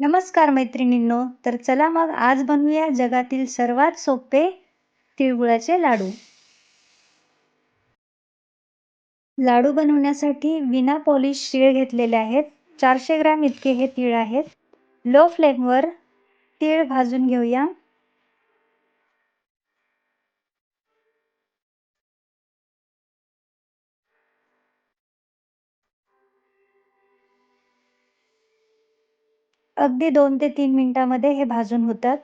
नमस्कार मैत्रिणींनो तर चला मग आज बनवूया जगातील सर्वात सोपे तिळगुळाचे लाडू. लाडू बनवण्यासाठी विना पॉलिश तीळ घेतलेले आहेत. चारशे ग्रॅम इतके हे तीळ आहेत. लो फ्लेमवर तीळ भाजून घेऊया. अगदी दोन ते तीन मिनिटामध्ये हे भाजून होतात.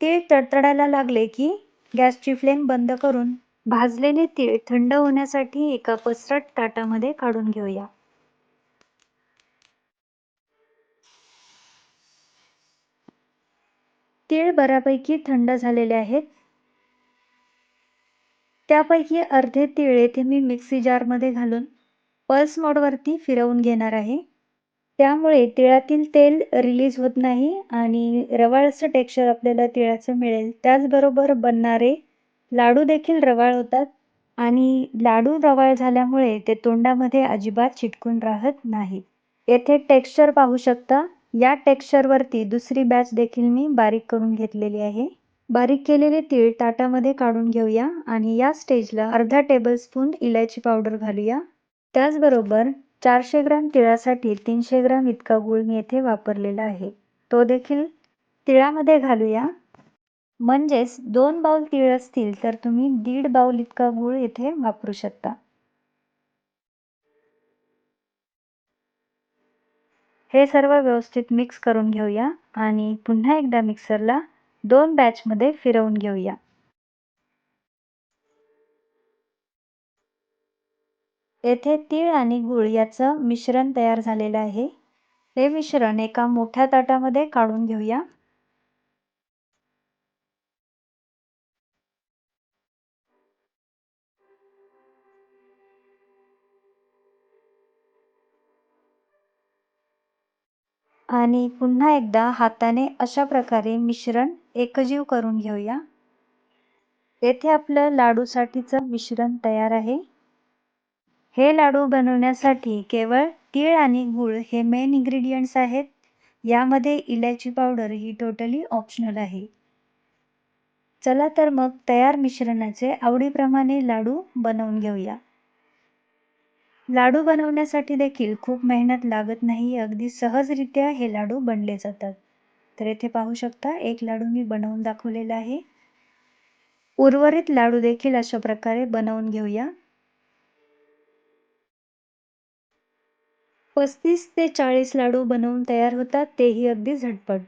तीळ तडतडायला लागले की गॅसची फ्लेम बंद करून भाजलेले तीळ थंड होण्यासाठी एका पसरट ताटामध्ये काढून घेऊया. तीळ बऱ्यापैकी थंड झालेले आहेत. त्यापैकी अर्धे तीळ येथे मी मिक्सी जारमध्ये घालून पल्स मोडवरती फिरवून घेणार आहे. त्यामुळे तिळातील तेल रिलीज होत नाही आणि रवाळचं टेक्स्चर आपल्याला तिळाचं मिळेल. त्याचबरोबर बनणारे लाडू देखील रवाळ होतात आणि लाडू रवाळ झाल्यामुळे ते तोंडामध्ये अजिबात चिटकून राहत नाही येथे टेक्स्चर पाहू शकता. या टेक्स्चरवरती दुसरी बॅच देखील मी बारीक करून घेतलेली आहे. बारीक केलेले तीळ ताटामध्ये काढून घेऊया आणि या स्टेजला अर्धा टेबलस्पून इलायची पावडर घालूया. त्याचबरोबर चारशे ग्रॅम तिळासाठी तीनशे ग्रॅम इतका गूळ मी येथे वापरलेला आहे. तो देखील तिळामध्ये घालूया. म्हणजेच दोन बाऊल तीळ असतील तर तुम्ही दीड बाउल इतका गूळ येथे वापरू शकता. हे सर्व व्यवस्थित मिक्स करून घेऊया आणि पुन्हा एकदा मिक्सरला दोन बॅचमध्ये फिरवून घेऊया. येथे तीळ आणि गूळ याचं मिश्रण तयार झालेलं आहे. हे मिश्रण एका मोठ्या ताटामध्ये काढून घेऊया. आणि पुन्हा एकदा हाताने अशा प्रकारे मिश्रण एकजीव करून घेऊया. येथे आपलं लाडूसाठीचं मिश्रण तयार आहे. हे लाडू बनवण्यासाठी केवळ तीळ आणि गूळ हे मेन इन्ग्रेडियंट्स आहेत. यामध्ये इलायची पावडर ही टोटली ऑप्शनल आहे. चला तर मग तयार मिश्रणाचे आवडीप्रमाणे लाडू बनवून घेऊया. लाडू बनवण्यासाठी देखील खूप मेहनत लागत नाही अगदी सहजरित्या हे लाडू बनले जातात. तर येथे पाहू शकता एक लाडू मी बनवून दाखवलेला आहे. उर्वरित लाडू देखील अशा प्रकारे बनवून घेऊया. पस्तीस ते चाळीस लाडू बनवून तयार होतात तेही अगदी झटपट.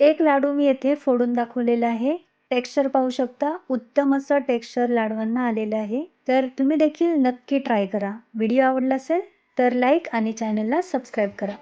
एक लाडू मी येथे फोडून दाखवलेला आहे. टेक्स्चर पाहू शकता उत्तम असं टेक्स्चर लाडवांना आलेलं आहे. तर तुम्ही देखील नक्की ट्राय करा. व्हिडिओ आवडला असेल तर लाईक आणि चॅनलला सबस्क्राईब करा.